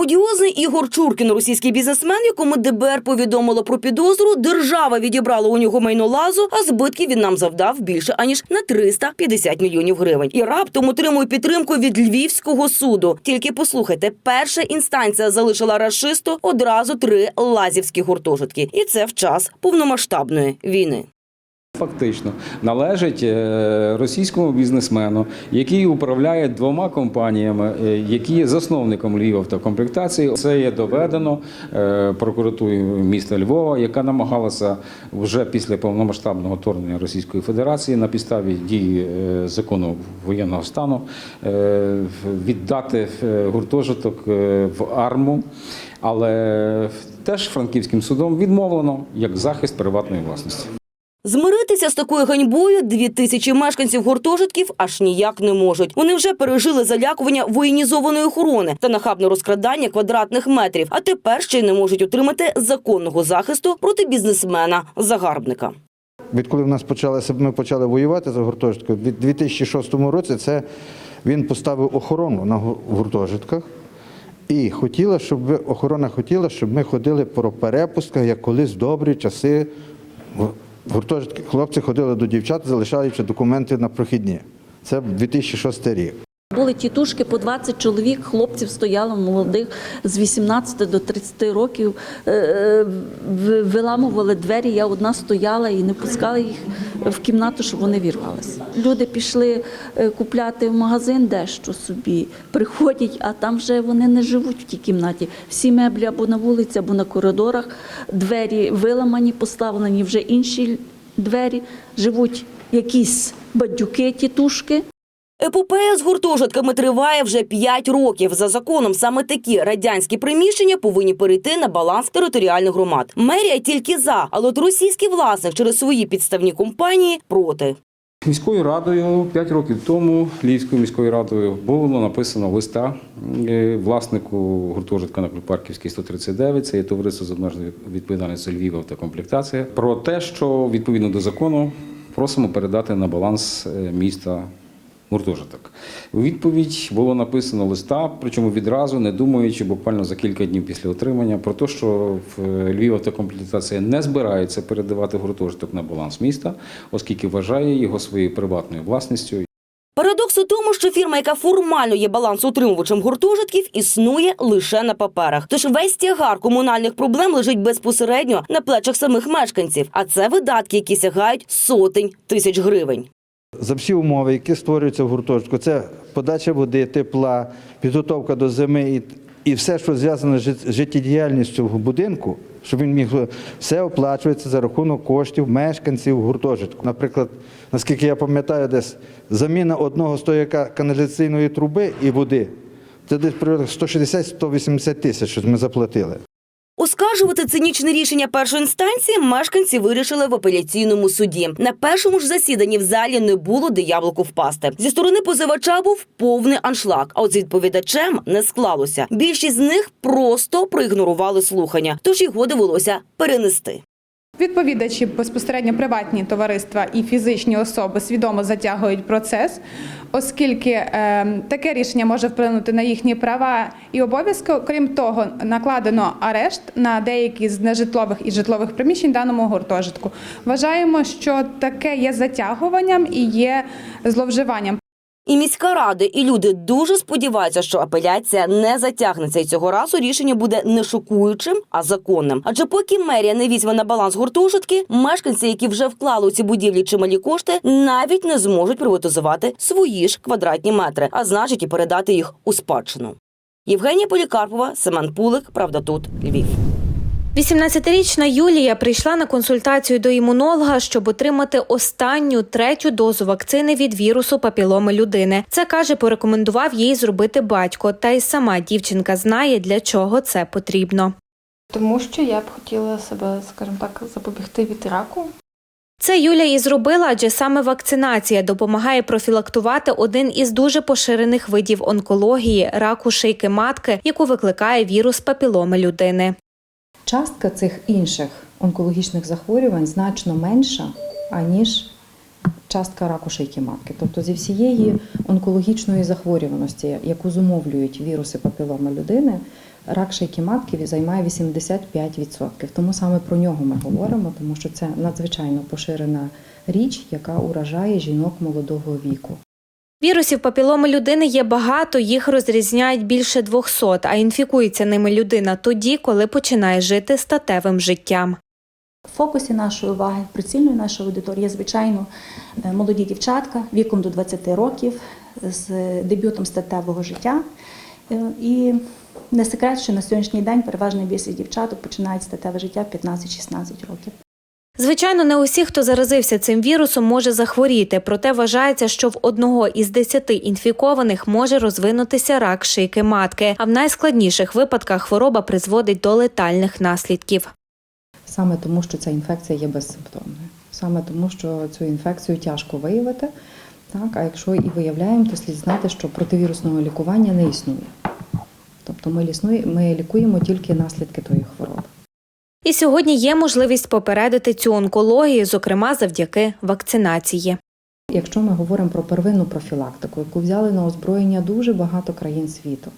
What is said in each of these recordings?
Одіозний Ігор Чуркін, російський бізнесмен, якому ДБР повідомило про підозру, держава відібрала у нього майно лазу, а збитків він нам завдав більше аніж на 350 мільйонів гривень. І раптом отримує підтримку від львівського суду. Тільки послухайте, перша інстанція залишила рашисту одразу три лазівські гуртожитки, і це в час повномасштабної війни. Фактично належить е, російському бізнесмену, який управляє двома компаніями, е, які є засновником Львівавтокомплектації. Це є доведено е, прокуратурою міста Львова, яка намагалася вже після повномасштабного вторгнення Російської Федерації на підставі дії закону воєнного стану віддати гуртожиток в арму. Але теж франківським судом відмовлено як захист приватної власності. Змиритися з такою ганьбою дві тисячі мешканців гуртожитків аж ніяк не можуть. Вони вже пережили залякування воєнізованої охорони та нахабне розкрадання квадратних метрів, а тепер ще й не можуть отримати законного захисту проти бізнесмена загарбника. Відколи в нас почалося, ми почали воювати за гуртожитком, в 2006 році це він поставив охорону на гу- гуртожитках. І хотіла, щоб охорона хотіла, щоб ми ходили по перепустках, як колись добрі часи. Гуртожитки хлопці ходили до дівчат, залишаючи документи на прохідні. Це 2006 рік. Були тітушки, по 20 чоловік, хлопців стояло молодих з 18 до 30 років. е, е, Виламували двері. Я одна стояла і не пускала їх в кімнату, щоб вони вірвалися. Люди пішли е, купляти в магазин дещо собі, приходять, а там вже вони не живуть в тій кімнаті. Всі меблі або на вулиці, або на коридорах. Двері виламані, поставлені вже інші двері. Живуть якісь бадюки, тітушки. Епопея з гуртожитками триває вже 5 років. За законом саме такі радянські приміщення повинні перейти на баланс територіальних громад. Мерія тільки за, але от російський власник через свої підставні компанії проти. Міською радою 5 років тому Львівською міською радою було написано листа е, власнику гуртожитка на Парківській 139, це є товариство з обмеженою відповідальністю Львів та комплектація, про те, що відповідно до закону просимо передати на баланс е, міста. Гуртожиток. У відповідь було написано листа, причому відразу, не думаючи, буквально за кілька днів після отримання, про те, що в Львів автокомплектація не збирається передавати гуртожиток на баланс міста, оскільки вважає його своєю приватною власністю. Парадокс у тому, що фірма, яка формально є балансоутримувачем гуртожитків, існує лише на паперах. Тож весь тягар комунальних проблем лежить безпосередньо на плечах самих мешканців, а це видатки, які сягають сотень тисяч гривень. За всі умови, які створюються в гуртожитку, це подача води, тепла, підготовка до зими і, і все, що зв'язане з жит- життєдіяльністю в будинку, щоб він міг все оплачується за рахунок коштів мешканців гуртожитку. Наприклад, наскільки я пам'ятаю, десь заміна одного стояка каналізаційної труби і води. Це десь приблизно 160-180 тисяч, що ми заплатили. Оскаржувати цинічне рішення першої інстанції мешканці вирішили в апеляційному суді. На першому ж засіданні в залі не було де яблуку впасти. Зі сторони позивача був повний аншлаг. А от з відповідачем не склалося. Більшість з них просто проігнорували слухання, тож його довелося перенести. Відповідачі безпосередньо приватні товариства і фізичні особи свідомо затягують процес, оскільки е, таке рішення може вплинути на їхні права і обов'язки. Крім того, накладено арешт на деякі з нежитлових і житлових приміщень даному гуртожитку. Вважаємо, що таке є затягуванням і є зловживанням. І міська рада, і люди дуже сподіваються, що апеляція не затягнеться, і цього разу рішення буде не шокуючим, а законним. Адже поки мерія не візьме на баланс гуртожитки, мешканці, які вже вклали у ці будівлі чималі кошти, навіть не зможуть приватизувати свої ж квадратні метри, а значить і передати їх у спадщину. Євгенія Полікарпова, Семен Пулик, правда тут Львів. 18-річна Юлія прийшла на консультацію до імунолога, щоб отримати останню третю дозу вакцини від вірусу папіломи людини. Це каже, порекомендував їй зробити батько. Та й сама дівчинка знає, для чого це потрібно. Тому що я б хотіла себе, скажімо так, запобігти від раку. Це Юля і зробила, адже саме вакцинація допомагає профілактувати один із дуже поширених видів онкології раку шийки матки, яку викликає вірус папіломи людини. Частка цих інших онкологічних захворювань значно менша, аніж частка раку шийки матки. Тобто зі всієї онкологічної захворюваності, яку зумовлюють віруси папіломи людини, рак шийки матки займає 85%. Тому саме про нього ми говоримо, тому що це надзвичайно поширена річ, яка уражає жінок молодого віку. Вірусів папіломи людини є багато, їх розрізняють більше 200, а інфікується ними людина тоді, коли починає жити статевим життям. В фокусі нашої уваги, прицільної нашої аудиторії, є, звичайно, е, молоді дівчатка віком до 20 років з дебютом статевого життя. Е, І не секрет, що на сьогоднішній день переважна більшість дівчаток починають статеве життя в 15-16 років. Звичайно, не усі, хто заразився цим вірусом, може захворіти, проте вважається, що в одного із десяти інфікованих може розвинутися рак шийки матки, а в найскладніших випадках хвороба призводить до летальних наслідків. Саме тому, що ця інфекція є безсимптомною. Саме тому, що цю інфекцію тяжко виявити. Так, а якщо і виявляємо, то слід знати, що противірусного лікування не існує. Тобто ми, лікуємо тільки наслідки тої хвороби. І сьогодні є можливість попередити цю онкологію, зокрема завдяки вакцинації. Якщо ми говоримо про первинну профілактику, яку взяли на озброєння дуже багато країн світу,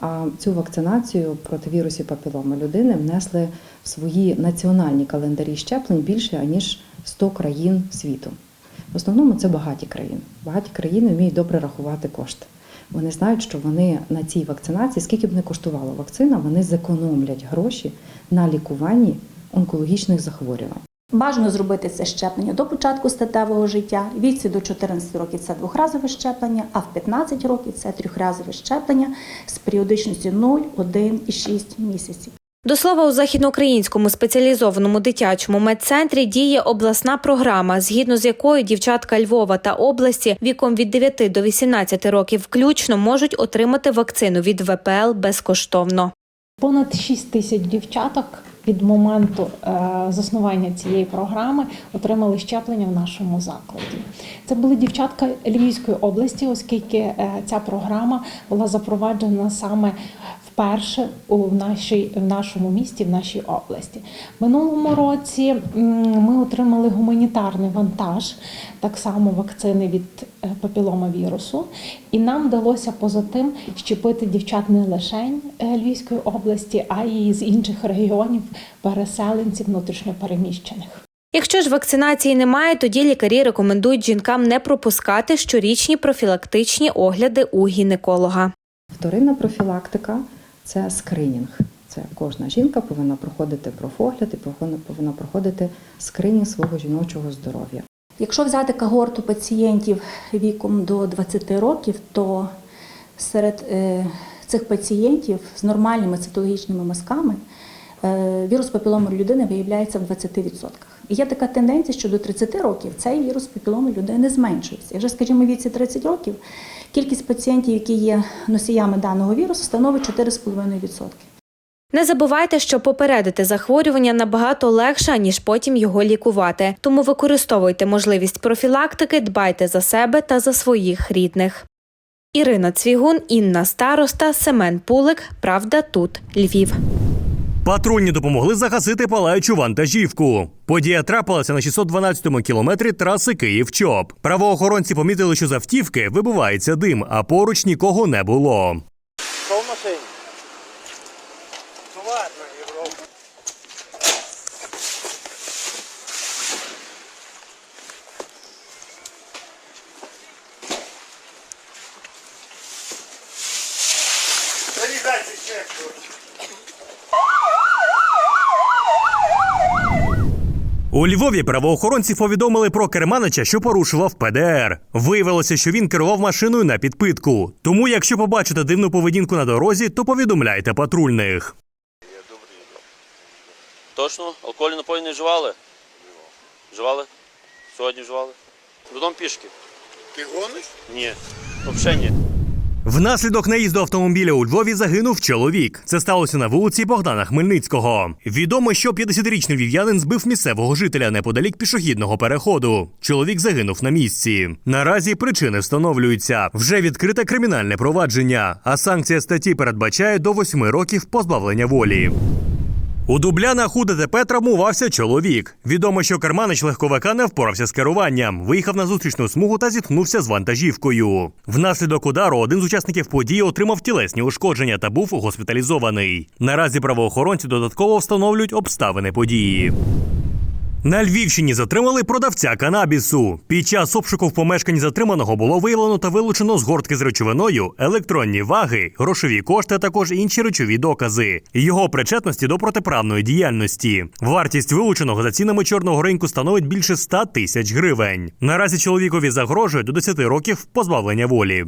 а цю вакцинацію проти вірусів папіломи людини внесли в свої національні календарі щеплень більше ніж 100 країн світу. В основному це багаті країни. Багаті країни вміють добре рахувати кошти. Вони знають, що вони на цій вакцинації, скільки б не коштувала вакцина, вони зекономлять гроші на лікуванні онкологічних захворювань. Бажано зробити це щеплення до початку статевого життя. Віці до 14 років це двохразове щеплення, а в 15 років це трьохразове щеплення з періодичністю 0, 1 і 6 місяців. До слова, у західноукраїнському спеціалізованому дитячому медцентрі діє обласна програма, згідно з якою дівчатка Львова та області віком від 9 до 18 років включно можуть отримати вакцину від ВПЛ безкоштовно. Понад 6 тисяч дівчаток від моменту е, заснування цієї програми отримали щеплення в нашому закладі. Це були дівчатка Львівської області, оскільки е, ця програма була запроваджена саме вперше у нашій, в нашому місті, в нашій області. Минулому році ми отримали гуманітарний вантаж, так само вакцини від е, папіломавірусу, і нам вдалося поза тим щепити дівчат не лише е, Львівської області, а й з інших регіонів переселенців внутрішньопереміщених. Якщо ж вакцинації немає, тоді лікарі рекомендують жінкам не пропускати щорічні профілактичні огляди у гінеколога. Вторинна профілактика це скринінг. Це кожна жінка повинна проходити профогляд і повинна- повинна проходити скринінг свого жіночого здоров'я. Якщо взяти когорту пацієнтів віком до 20 років, то серед е, цих пацієнтів з нормальними цитологічними мазками е, вірус папіломи людини виявляється в 20%. І є така тенденція, що до 30 років цей вірус папіломи людини зменшується. Якщо, скажімо, віці 30 років, кількість пацієнтів, які є носіями даного вірусу, становить 4,5%. Не забувайте, що попередити захворювання набагато легше, ніж потім його лікувати. Тому використовуйте можливість профілактики, дбайте за себе та за своїх рідних. Ірина Цвігун, Інна Староста, Семен Пулик. Правда, тут Львів. Патрульні допомогли загасити палаючу вантажівку. Подія трапилася на 612-му кілометрі траси Київ-Чоп. Правоохоронці помітили, що з автівки вибивається дим, а поруч нікого не було. Що в машині? Зарізайте ще У Львові правоохоронці повідомили про керманича, що порушував ПДР. Виявилося, що він керував машиною на підпитку. Тому, якщо побачите дивну поведінку на дорозі, то повідомляйте патрульних. Точно? Алкогольні напої не вживали? Вживали? Сьогодні вживали? Додому пішки? Ти гониш? Ні. Взагалі ні. Внаслідок наїзду автомобіля у Львові загинув чоловік. Це сталося на вулиці Богдана Хмельницького. Відомо, що 50-річний львів'янин збив місцевого жителя неподалік пішохідного переходу. Чоловік загинув на місці. Наразі причини встановлюються. Вже відкрите кримінальне провадження, а санкція статті передбачає до 8 років позбавлення волі. У Дублянах у ДТП травмувався чоловік. Відомо, що керманич легковика не впорався з керуванням, виїхав на зустрічну смугу та зіткнувся з вантажівкою. Внаслідок удару один з учасників події отримав тілесні ушкодження та був госпіталізований. Наразі правоохоронці додатково встановлюють обставини події. На Львівщині затримали продавця канабісу. Під час обшуку в помешканні затриманого було виявлено та вилучено згортки з речовиною, електронні ваги, грошові кошти, а також інші речові докази. Його причетності до протиправної діяльності. Вартість вилученого за цінами чорного ринку становить більше 100 тисяч гривень. Наразі чоловікові загрожує до 10 років позбавлення волі.